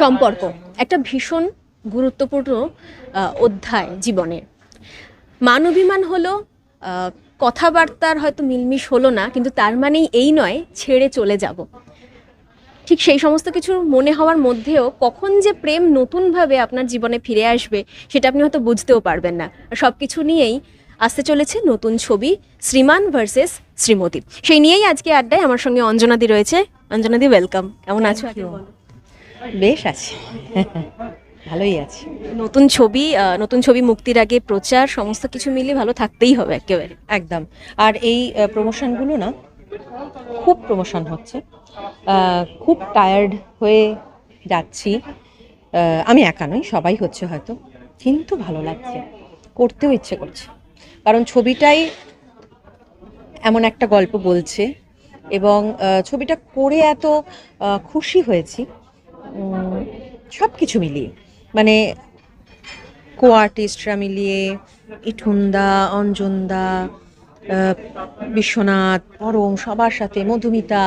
সম্পর্ক একটা ভীষণ গুরুত্বপূর্ণ অধ্যায় জীবনের। মান অভিমান হলো কথাবার্তার হয়তো মিলমিশ হলো না কিন্তু তার মানেই এই নয় ছেড়ে চলে যাব। ঠিক সেই সমস্ত কিছু মনে হওয়ার মধ্যেও কখন যে প্রেম নতুনভাবে আপনার জীবনে ফিরে আসবে সেটা আপনি হয়তো বুঝতেও পারবেন না। আর সব কিছু নিয়েই আসতে চলেছে নতুন ছবি শ্রীমান ভার্সেস শ্রীমতী। সেই নিয়েই আজকে আড্ডায় আমার সঙ্গে অঞ্জনাদি রয়েছে। অঞ্জনাদি ওয়েলকাম। কেমন আছো। বেশ আছে। ভালোই আছে। নতুন ছবি নতুন ছবি মুক্তির আগে প্রচার সমস্ত কিছু মিলিয়ে ভালো থাকতেই হবে একেবারে। একদম। আর এই প্রমোশনগুলো না খুব প্রমোশন হচ্ছে। খুব টায়ার্ড হয়ে যাচ্ছি। আমি একা নই সবাই হচ্ছে হয়তো। কিন্তু ভালো লাগছে। করতেও ইচ্ছে করছে। কারণ ছবিটাই এমন একটা গল্প বলছে এবং ছবিটা করে এত খুশি হয়েছি। সব কিছু মিলিয়ে। মানে কো আর্টিস্টরা মিলিয়ে ইঠুনদা অঞ্জনদা বিশ্বনাথ পরম সবার সাথে মধুমিতা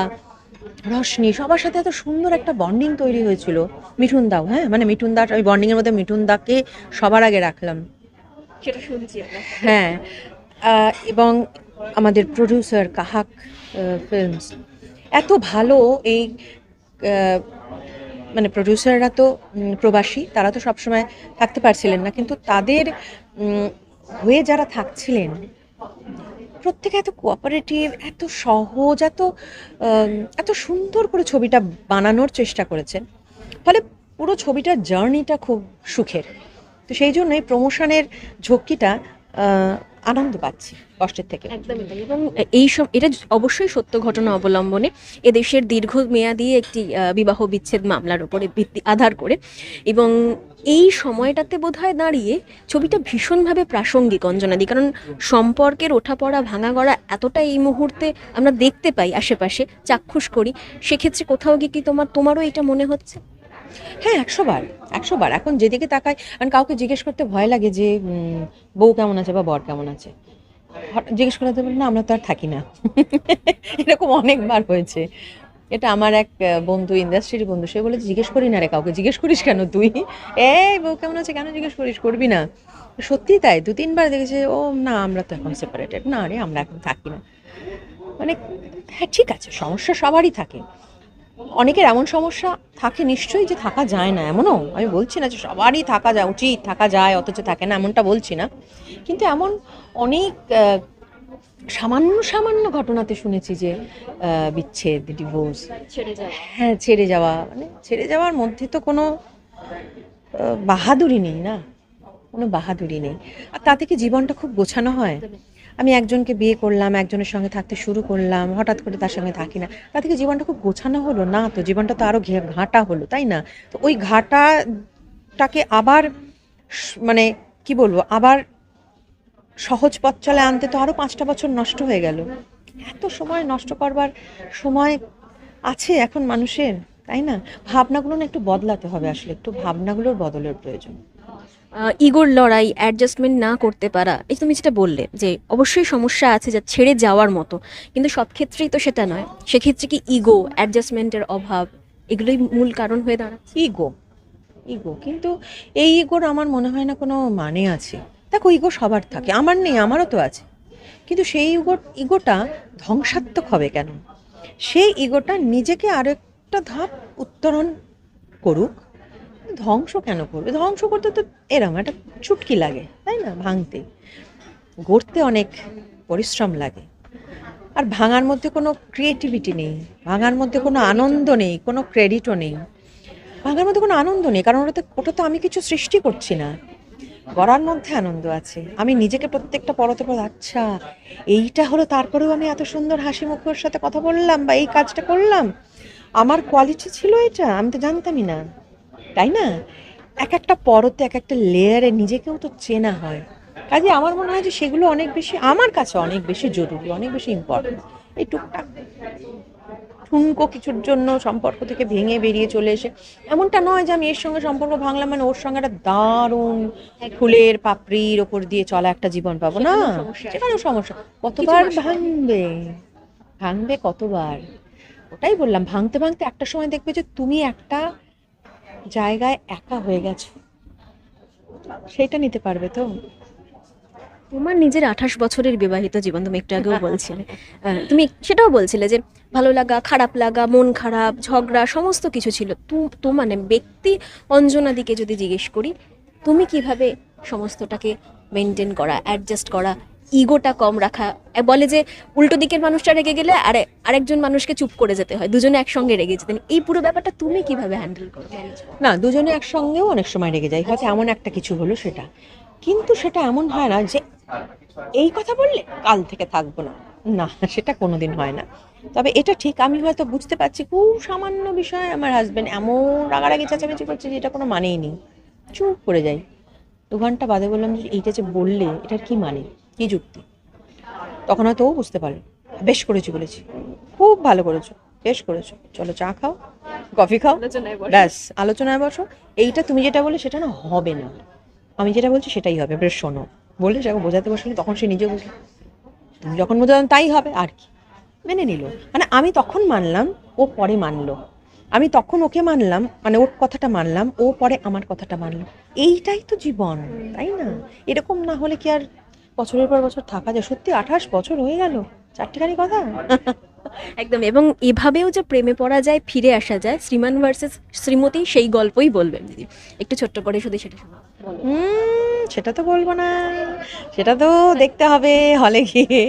রশনি সবার সাথে এত সুন্দর একটা বন্ডিং তৈরি হয়েছিল। মিঠুন দাও হ্যাঁ? মানে মিঠুন দার ওই বন্ডিংয়ের মধ্যে মিঠুন দাকে সবার আগে রাখলাম। সেটা শুনছি হ্যাঁ। এবং আমাদের প্রডিউসার কাহাক ফিল্মস এত ভালো এই মানে প্রডিউসাররা তো প্রবাসী, তারা তো সবসময় থাকতে পারছিলেন না। কিন্তু তাদের হয়ে যারা থাকছিলেন, প্রত্যেকে এত কোঅপারেটিভ এত সহজ, এত এত সুন্দর করে ছবিটা বানানোর চেষ্টা করেছেন। ফলে পুরো ছবিটার জার্নিটা খুব সুখের। তো সেই জন্যই প্রমোশনের ঝক্কিটা আনন্দ পাচ্ছি কষ্টের থেকে। এবং এই সব, এটা অবশ্যই সত্য ঘটনা অবলম্বনে। এদেশের দীর্ঘমেয়াদী একটি বিবাহ বিচ্ছেদ মামলার উপরে ভিত্তি আধার করে। এবং এই সময়টাতে বোধহয় দাঁড়িয়ে ছবিটা ভীষণভাবে প্রাসঙ্গিক অঞ্জনাদি। কারণ সম্পর্কের ওঠাপড়া ভাঙা গড়া এতটা এই মুহূর্তে আমরা দেখতে পাই আশেপাশে, চাক্ষুষ করি। সেক্ষেত্রে কোথাও গিয়ে কি তোমার, তোমারও এটা মনে হচ্ছে? হ্যাঁ একশো বার একশো বার এখন যেদিকে তাকাই, কারণ কাউকে জিজ্ঞেস করতে ভয় লাগে যে বউ কেমন আছে বা বর কেমন আছে। জিজ্ঞেস করতে বলি, না, আমরা তো আর থাকি না। এরকম অনেকবার হয়েছে। এটা আমার এক বন্ধু ইন্ডাস্ট্রির বন্ধু, সে বলে, জিজ্ঞেস করি না রে কাউকে, জিজ্ঞেস করিস কেন তুই? এই, বউ কেমন আছে? কেন জিজ্ঞেস করিস? করবি না। সত্যি তাই, দু, তিনবার দেখেছে, ও, না, আমরা তো এখন সেপারেটেড না রে, আমরা এখন থাকি না। মানে হ্যাঁ ঠিক আছে, সমস্যা সবারই থাকে। অনেকের এমন সমস্যা থাকে নিশ্চয়ই যে থাকা যায় না, এমনও? আমি বলছি না যে সবারই থাকা যায়, উচিত থাকা যায়, অথচ থাকে না, এমনটা বলছি না। কিন্তু এমন অনেক সামান্য সামান্য ঘটনাতে শুনেছি যে বিচ্ছেদ ডিভোর্স হ্যাঁ ছেড়ে যাওয়া মানে ছেড়ে যাওয়ার মধ্যে তো কোনো বাহাদুরি নেই না? কোনো বাহাদুরি নেই। আর তাতে কি জীবনটা খুব গোছানো হয়? আমি একজনকে বিয়ে করলাম, একজনের সঙ্গে থাকতে শুরু করলাম, হঠাৎ করে তার সঙ্গে থাকি না। তা থেকে জীবনটা খুব গোছানো হলো না তো, জীবনটা তো আরও ঘাঁটা হলো, তাই না? তো ওই ঘাটাটাকে আবার মানে কি বলব, আবার সহজ পথ চলে আনতে তো আরও পাঁচটা বছর নষ্ট হয়ে গেল। এত সময় নষ্ট করবার সময় আছে এখন মানুষের, তাই না? ভাবনাগুলো না একটু বদলাতে হবে আসলে, একটু ভাবনাগুলোর বদলের প্রয়োজন। ইগোর লড়াই অ্যাডজাস্টমেন্ট না করতে পারা, এই তুমি যেটা বললে যে অবশ্যই সমস্যা আছে যা ছেড়ে যাওয়ার মতো, কিন্তু সব ক্ষেত্রেই তো সেটা নয়। সেক্ষেত্রে কি ইগো অ্যাডজাস্টমেন্টের অভাব, এগুলোই মূল কারণ হয়ে দাঁড়াচ্ছে? ইগো ইগো, কিন্তু এই ইগোর আমার মনে হয় না কোনো মানে আছে। দেখো, ইগো সবার থাকে, আমার নেই, আমারও তো আছে। কিন্তু সেই ইগো ইগোটা ধ্বংসাত্মক হবে কেন? সেই ইগোটা নিজেকে আরেকটা ধাপ উত্তরণ করুক ধ্বংস কেন করবে? ধ্বংস করতে তো এরম একটা চুটকি লাগে, তাই না? ভাঙতে। গড়তে অনেক পরিশ্রম লাগে। আর ভাঙার মধ্যে কোনো ক্রিয়েটিভিটি নেই, ভাঙার মধ্যে কোনো আনন্দ নেই, কোনো ক্রেডিটও নেই। ভাঙার মধ্যে কোনো আনন্দ নেই, কারণ ওটাতে, ওটা তো আমি কিছু সৃষ্টি করছি না। গড়ার মধ্যে আনন্দ আছে। আমি নিজেকে প্রত্যেকটা পরতে পর আচ্ছা এইটা হলো, তারপরেও আমি এত সুন্দর হাসি মুখের সাথে কথা বললাম বা এই কাজটা করলাম। আমার কোয়ালিটি ছিল এটা, আমি তো জানতামই না। তাই না? এক একটা পরতে এক একটা লেয়ারে নিজেকেও তো চেনা হয়। কাজে আমার মনে হয় যে সেগুলো অনেক বেশি আমার কাছে অনেক বেশি জরুরি অনেক বেশি ইম্পর্টেন্ট এই টুকটাক ঠুনকো কিছুর জন্য সম্পর্ক থেকে ভেঙে বেরিয়ে চলে এসে এমনটা নয় যে আমি এর সঙ্গে সম্পর্ক ভাঙলাম মানে ওর সঙ্গে একটা দারুণ ফুলের পাপড়ির ওপর দিয়ে চলা একটা জীবন পাবো না? সেখানেও সমস্যা। সমস্যা। কতবার ভাঙবে? ভাঙবে কতবার? ওটাই বললাম ভাঙতে ভাঙতে একটা সময় দেখবে যে তুমি একটা জায়গায় একা হয়ে গেছো। সেটা নিতে পারবে তো? তোমার নিজের আঠাশ বছরের বিবাহিত জীবন তুমি একটু আগেও বলছিলে। তুমি সেটাও বলছিলে যে ভালো লাগা, খারাপ লাগা, মন খারাপ, ঝগড়া, সমস্ত কিছু ছিল। তু, তো মানে ব্যক্তি অঞ্জনাদিকে যদি জিজ্ঞেস করি, তুমি কীভাবে সমস্তটাকে মেনটেন করা অ্যাডজাস্ট করা ইগোটা কম রাখা। বলে যে উল্টো দিকের মানুষটা রেগে গেলে আরে আরেকজন মানুষকে চুপ করে যেতে হয়, দুজনে একসঙ্গে রেগে যেতেন। এই পুরো ব্যাপারটা তুমি কীভাবে হ্যান্ডেল করো? না, দুজনে একসঙ্গেও অনেক সময় রেগে যায়। হয়তো এমন একটা কিছু হলো সেটা। কিন্তু সেটা এমন হয় না যে এই কথা বললে কাল থেকে থাকব না। না, সেটা কোনোদিন হয় না। তবে এটা ঠিক, আমি হয়তো বুঝতে পারছি খুব সামান্য বিষয়ে আমার হাজবেন্ড এমন রাগারাগি চেঁচামেচি করছে যে এটা কোনো মানেই নেই। চুপ করে যাই। দু ঘণ্টা বাদে বললাম যে এইটা যে বললে, এটার কি মানে? কি যুক্তি। তখন হয়তো ও বুঝতে পারল বেশ করেছি বলেছি। খুব ভালো করেছ। বেশ করেছ। চলো চা খাও কফি খাও। ব্যাস আলোচনায় বসো। এইটা তুমি যেটা বলে সেটা না হবে না। আমি যেটা বলছি সেটাই হবে। বেশ শোনো। বললে যাকে বোঝাতে বসলি তখন সে নিজে বুঝলো তুমি যখন বোঝালাম তাই হবে আর কি? মেনে নিল। মানে আমি তখন মানলাম ও পরে মানলো। আমি তখন ওকে মানলাম মানে ওর কথাটা মানলাম ও পরে আমার কথাটা মানলো। এইটাই তো জীবন তাই না? এরকম না হলে কি আর বছরের পর বছর থাকা যায়। সত্যি আঠাশ বছর হয়ে গেল। চারটেখানি কথা। একদম এবং এভাবেও যে প্রেমে পড়া যায় ফিরে আসা যায় শ্রীমান ভার্সেস শ্রীমতী সেই গল্পই বলবেন দিদি। একটু ছোট্ট করে শুধু সেটা শোনা। হুম সেটা তো বলব না। সেটা তো দেখতে হবে হলে গিয়ে।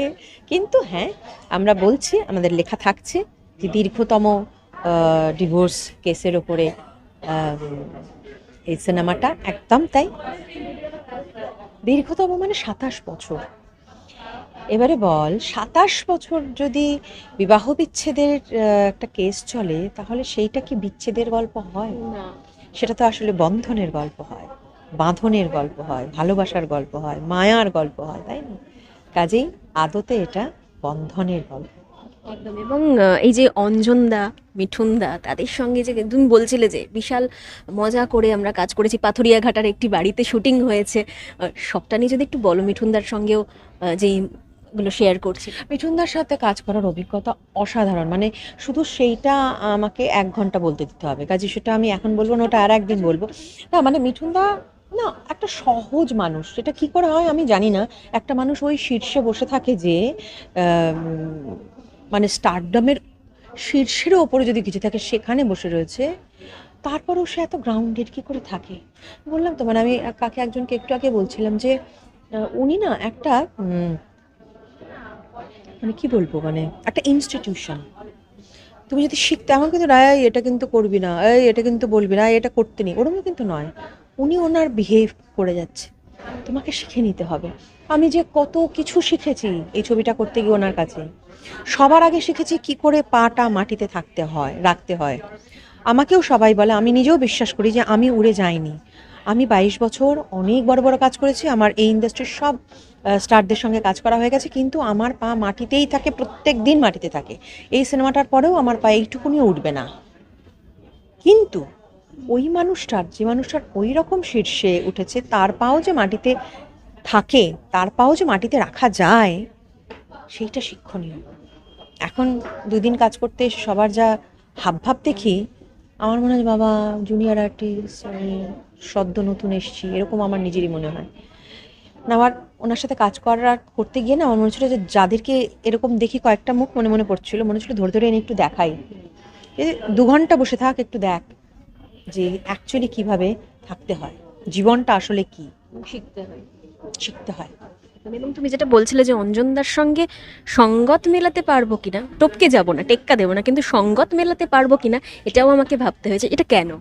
কিন্তু হ্যাঁ আমরা বলছি আমাদের লেখা থাকছে যে দীর্ঘতম ডিভোর্স কেসের ওপরে এই সিনেমাটা একদম তাই। দীর্ঘতম মানে সাতাশ বছর। এবারে বল সাতাশ বছর যদি বিবাহ বিচ্ছেদের একটা কেস চলে তাহলে সেইটা কি বিচ্ছেদের গল্প হয়? সেটা তো আসলে বন্ধনের গল্প হয় বাঁধনের গল্প হয় ভালোবাসার গল্প হয় মায়ার গল্প হয় তাই না? কাজেই আদতে এটা বন্ধনের গল্প। একদম। এবং এই যে অঞ্জনদা, মিঠুনদা, তাদের সঙ্গে যে তুমি বলছিলে যে বিশাল মজা করে আমরা কাজ করেছি। পাথরিয়া ঘাটার একটি বাড়িতে শুটিং হয়েছে। সবটা নিয়ে যদি একটু বলো মিঠুনদার সঙ্গেও যে গুলো শেয়ার করছি। মিঠুনদার সাথে কাজ করার অভিজ্ঞতা অসাধারণ। মানে শুধু সেইটা আমাকে এক ঘণ্টা বলতে দিতে হবে। কাজে সেটা আমি এখন বলব না, ওটা আর একদিন বলব। না মানে মিঠুনদা না, একটা সহজ মানুষ। সেটা কি করে হয় আমি জানি না। একটা মানুষ ওই শীর্ষে বসে থাকে যে মানে স্টারডমের শীর্ষের ওপরে যদি কিছু থাকে সেখানে বসে রয়েছে। তারপরেও সে এত গ্রাউন্ডেড কি করে থাকে? বললাম তো মানে আমি কাকে একজনকে একটু আগে বলছিলাম যে উনি না একটা মানে কি বলব মানে একটা ইনস্টিটিউশন তুমি যদি শিখতে আমার কিন্তু রায় এটা কিন্তু করবি না, এই, এটা কিন্তু বলবি না এটা করতে নেই। ওরকম কিন্তু নয়। উনি ওনার বিহেভ করে যাচ্ছে। তোমাকে শিখে নিতে হবে। আমি যে কত কিছু শিখেছি এই ছবিটা করতে গিয়ে ওনার কাছে। সবার আগে শিখেছি কি করে পাটা মাটিতে থাকতে হয়, রাখতে হয়। আমাকেও সবাই বলে, আমি নিজেও বিশ্বাস করি যে আমি উড়ে যাইনি। আমি বাইশ বছর অনেক বড় বড় কাজ করেছি, আমার এই ইন্ডাস্ট্রির সব স্টারদের সঙ্গে কাজ করা হয়ে গেছে, কিন্তু আমার পা মাটিতেই থাকে, প্রত্যেক দিন মাটিতে থাকে। এই সিনেমাটার পরেও আমার পা এইটুকুনিও উঠবে না। কিন্তু ওই মানুষটার, যে মানুষটার ওই রকম শীর্ষে উঠেছে, তার পাও যে মাটিতে থাকে, তার পাও যে মাটিতে রাখা যায়, সেইটা শিক্ষণীয়। এখন দুদিন কাজ করতে এসে সবার যা হাবভাব দেখি, আমার মনে হয় বাবা জুনিয়র আর্টিস্ট আমি সদ্য নতুন এসেছি, এরকম আমার নিজেরই মনে হয়। না আমার ওনার সাথে কাজ করার করতে গিয়ে না, আমার মনে হচ্ছিল যে যাদেরকে এরকম দেখি কয়েকটা মুখ মনে মনে পড়ছিল, মনে হচ্ছিল ধরে ধরে এনে একটু দেখাই। দু ঘণ্টা বসে থাক, একটু দেখ। যে অ্যাকচুয়ালি কীভাবে থাকতে হয়? জীবনটা আসলে কি? শিখতে হয়। শিখতে হয়। এবং তুমি যেটা বলছিলে যে অঞ্জনদার সঙ্গে সঙ্গত মেলাতে পারব কিনা টপকে যাব না টেক্কা দেবো না কিন্তু সঙ্গত মেলাতে পারব কিনা এটাও আমাকে ভাবতে হয়েছে। এটা কেন?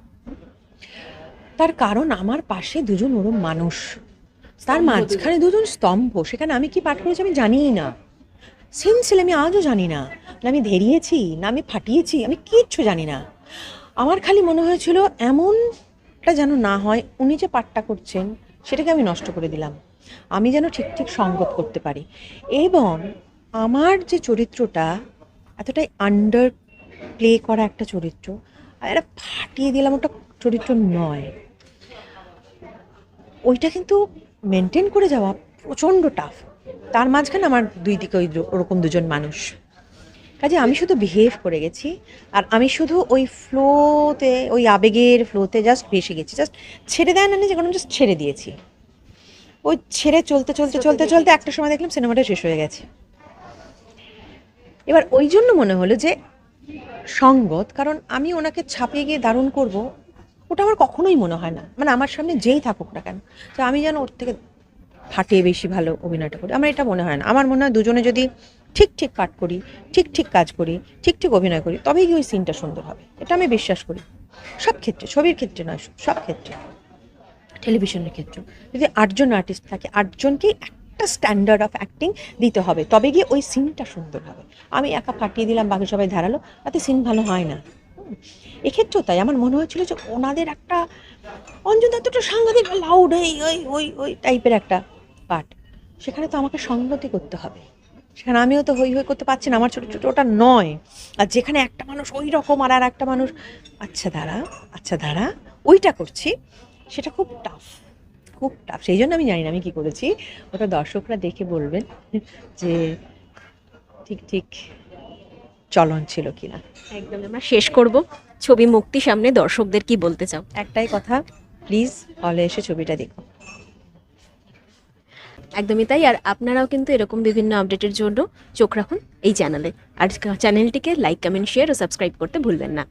তার কারণ আমার পাশে দুজন ওরম মানুষ। তার মাঝখানে দুজন। স্তম্ভ। সেখানে আমি কি পাঠ করেছি আমি জানিই না। সিনসিল আমি আজও জানি না। না আমি ধেরিয়েছি না আমি ফাটিয়েছি আমি কিচ্ছু জানি না। আমার খালি মনে হয়েছিল এমনটা যেন না হয় উনি যে পাঠটা করছেন, সেটাকে আমি নষ্ট করে দিলাম। আমি যেন ঠিক ঠিক সঙ্গত করতে পারি। এবং আমার যে চরিত্রটা, এতটাই আন্ডার প্লে করা একটা চরিত্র আর এটা ফাটিয়ে দিলাম ওটা চরিত্র নয়। ওইটা কিন্তু মেনটেন করে যাওয়া প্রচণ্ড টাফ তার মাঝখানে আমার দুই দিকে ওই ওরকম দুজন মানুষ। কাজে আমি শুধু বিহেভ করে গেছি আর আমি শুধু ওই ফ্লোতে ওই আবেগের ফ্লোতে জাস্ট ভেসে গেছি জাস্ট ছেড়ে দেয় না যে কোনো জাস্ট ছেড়ে দিয়েছি। ওই ছেড়ে চলতে চলতে চলতে চলতে একটা সময় দেখলাম সিনেমাটা শেষ হয়ে গেছে। এবার ওই জন্য মনে হলো যে সঙ্গত কারণ আমি ওনাকে ছাপিয়ে গিয়ে দারুণ করব ওটা আমার কখনোই মনে হয় না। মানে আমার সামনে যেই থাকুক না কেন তো আমি যেন ওর থেকে ফাটিয়ে বেশি ভালো অভিনয়টা করি। আমার এটা মনে হয় না। আমার মনে হয় দুজনে যদি ঠিক ঠিক কাট করি, ঠিক ঠিক কাজ করি, ঠিক ঠিক অভিনয় করি, তবেই ওই সিনটা সুন্দর হবে। এটা আমি বিশ্বাস করি। সব ক্ষেত্রে, ছবির ক্ষেত্রে নয়, সব ক্ষেত্রে। টেলিভিশনের ক্ষেত্রে। যদি আটজন আর্টিস্ট থাকে আটজনকেই একটা স্ট্যান্ডার্ড অফ অ্যাক্টিং দিতে হবে, তবে গিয়ে ওই সিনটা সুন্দর হবে। আমি একা ফাটিয়ে দিলাম, বাকি সবাই ধারালো, তাতে সিন ভালো হয় না। এক্ষেত্রেও তাই। আমার মনে হয়েছিল যে ওনাদের একটা অঞ্জন দত্তটা সাংঘাতিক লাউড ওই ওই ওই ওই টাইপের একটা পার্ট সেখানে তো আমাকে সংগতি করতে হবে। সেখানে আমিও তো হই হই করতে পারছি না আমার ছোটো ছোটো ওটা নয়। আর যেখানে একটা মানুষ ওই রকম আর আর একটা মানুষ। আচ্ছা দাঁড়া আচ্ছা দাঁড়া ওইটা করছি। সেটা খুব টাফ খুব টাফ সেই জন্য আমি জানি না আমি কী করেছি। ওটা দর্শকরা দেখে বলবেন যে ঠিক ঠিক চলন ছিল কিনা। একদম আমরা শেষ করব। ছবি মুক্তি সামনে দর্শকদের কি বলতে চাও? একটাই কথা প্লিজ হলে এসে ছবিটা দেখো। একদমই তাই। আর আপনারাও কিন্তু এরকম বিভিন্ন আপডেটের জন্য চোখ রাখুন এই চ্যানেলে আর চ্যানেলটিকে লাইক কমেন্ট শেয়ার ও সাবস্ক্রাইব করতে ভুলবেন না।